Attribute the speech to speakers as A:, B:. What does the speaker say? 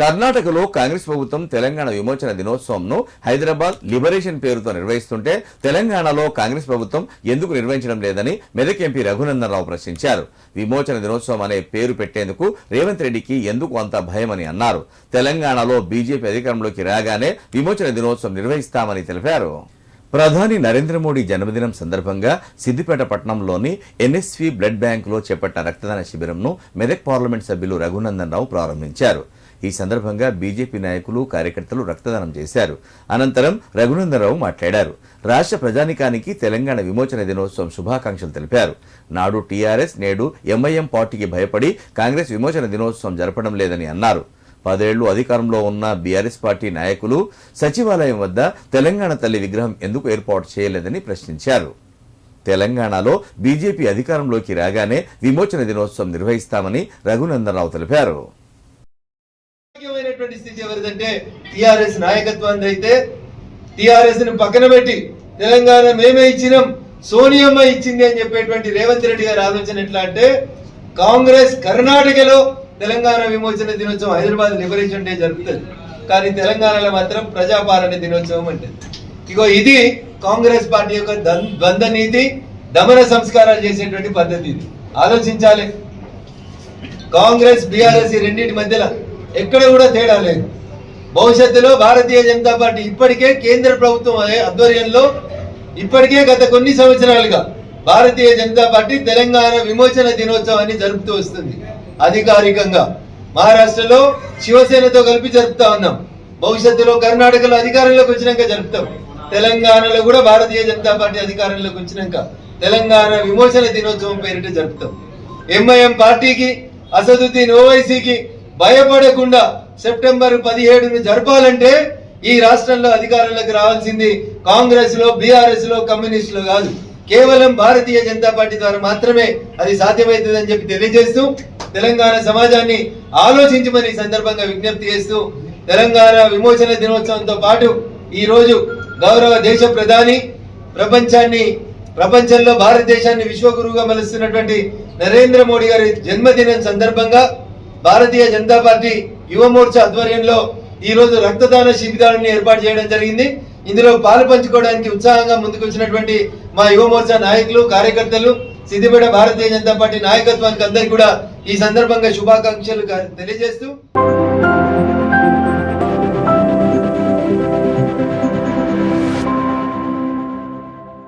A: కర్ణాటకలో కాంగ్రెస్ ప్రభుత్వం తెలంగాణ విమోచన దినోత్సవంను హైదరాబాద్ లిబరేషన్ పేరుతో నిర్వహిస్తుంటే తెలంగాణలో కాంగ్రెస్ ప్రభుత్వం ఎందుకు నిర్వహించడం లేదని మెదక్ ఎంపీ రఘునందనరావు ప్రశ్నించారు. విమోచన దినోత్సవం అనే పేరు పెట్టేందుకు రేవంత్ రెడ్డికి ఎందుకు అంత భయమని అన్నారు. తెలంగాణలో బీజేపీ అధికారంలోకి రాగానే విమోచన దినోత్సవం నిర్వహిస్తామని తెలిపారు. ప్రధాని నరేంద్ర మోడీ జన్మదినం సందర్భంగా సిద్దిపేట పట్టణంలోని ఎన్ఎస్వి బ్లడ్ బ్యాంకులో చేపట్టిన రక్తదాన శిబిరంను మెదక్ పార్లమెంట్ సభ్యులు రఘునందన్ రావు ప్రారంభించారు. ఈ సందర్భంగా బీజేపీ నాయకులు కార్యకర్తలు రక్తదానం చేశారు. అనంతరం రఘునందనరావు మాట్లాడారు. రాష్ట్ర ప్రజానికానికి తెలంగాణ విమోచన దినోత్సవం శుభాకాంక్షలు తెలిపారు. నాడు టీఆర్ఎస్ నేడు ఎంఐఎం పార్టీకి భయపడి కాంగ్రెస్ విమోచన దినోత్సవం జరపడం లేదని అన్నారు. పదేళ్ళు అధికారంలో ఉన్న బీఆర్ఎస్ పార్టీ నాయకులు సచివాలయం వద్ద తెలంగాణ తల్లి విగ్రహం ఎందుకు ఏర్పాటు చేయలేదని ప్రశ్నించారు. తెలంగాణలో బీజేపీ అధికారంలోకి రాగానే విమోచన దినోత్సవం నిర్వహిస్తామని రఘునందనరావు తెలిపారు.
B: ముఖ్యమైనటువంటి స్థితి ఎవరిదంటే టిఆర్ఎస్ నాయకత్వాన్ని అయితే టిఆర్ఎస్ను పక్కన పెట్టి తెలంగాణ మేమే ఇచ్చినాం సోనియమ్మ ఇచ్చింది అని చెప్పేటువంటి రేవంత్ రెడ్డి గారి ఆలోచన ఎట్లా అంటే కాంగ్రెస్ కర్ణాటకలో తెలంగాణ విమోచన దినోత్సవం హైదరాబాద్ లిబరేషన్ డే జరుగుతుంది కానీ తెలంగాణలో మాత్రం ప్రజాపాలన దినోత్సవం అంటే ఇగో ఇది కాంగ్రెస్ పార్టీ యొక్క ద్వంద్వ నీతి దమన సంస్కారాలు చేసేటువంటి పద్ధతి ఇది. ఆలోచించాలి. కాంగ్రెస్ బీఆర్ఎస్ ఈ రెండింటి మధ్యలో ఎక్కడ కూడా తేడా లేదు. భవిష్యత్తులో భారతీయ జనతా పార్టీ ఇప్పటికే కేంద్ర ప్రభుత్వం ఆధ్వర్యంలో ఇప్పటికే గత కొన్ని సంవత్సరాలుగా భారతీయ జనతా పార్టీ తెలంగాణ విమోచన దినోత్సవాన్ని జరుపుతూ వస్తుంది. అధికారికంగా మహారాష్ట్రలో శివసేనతో కలిపి జరుపుతా ఉన్నాం. భవిష్యత్తులో కర్ణాటకలో అధికారంలోకి వచ్చినాక జరుపుతాం. తెలంగాణలో కూడా భారతీయ జనతా పార్టీ అధికారంలోకి వచ్చినాక తెలంగాణ విమోచన దినోత్సవం పేరిట జరుపుతాం. ఎంఐఎం పార్టీకి అసదుద్దీన్ ఓవైసీకి భయపడకుండా సెప్టెంబర్ పదిహేడును జరపాలంటే ఈ రాష్ట్రంలో అధికారంలోకి రావాల్సింది కాంగ్రెస్లో బీఆర్ఎస్లో కమ్యూనిస్టులు కాదు. కేవలం భారతీయ జనతా పార్టీ ద్వారా మాత్రమే అది సాధ్యమవుతుందని చెప్పి తెలియజేస్తూ తెలంగాణ సమాజాన్ని ఆలోచించమని సందర్భంగా విజ్ఞప్తి చేస్తూ తెలంగాణ విమోచన దినోత్సవంతో పాటు ఈ రోజు గౌరవ దేశ ప్రధాని ప్రపంచాన్ని ప్రపంచంలో భారతదేశాన్ని విశ్వగురువుగా మలుస్తున్నటువంటి నరేంద్ర మోడీ గారి జన్మదినం సందర్భంగా భారతీయ జనతా పార్టీ యువమోర్చ ఆధ్వర్యంలో ఈ రోజు రక్తదాన శిబిరాలను ఏర్పాటు చేయడం జరిగింది. ఇందులో పాలు పంచుకోవడానికి ఉత్సాహంగా ముందుకు వచ్చినటువంటి మా యువమోర్చ నాయకులు కార్యకర్తలు సిద్దిపేట భారతీయ జనతా పార్టీ నాయకత్వానికి అందరికీ కూడా ఈ సందర్భంగా శుభాకాంక్షలు తెలియజేస్తూ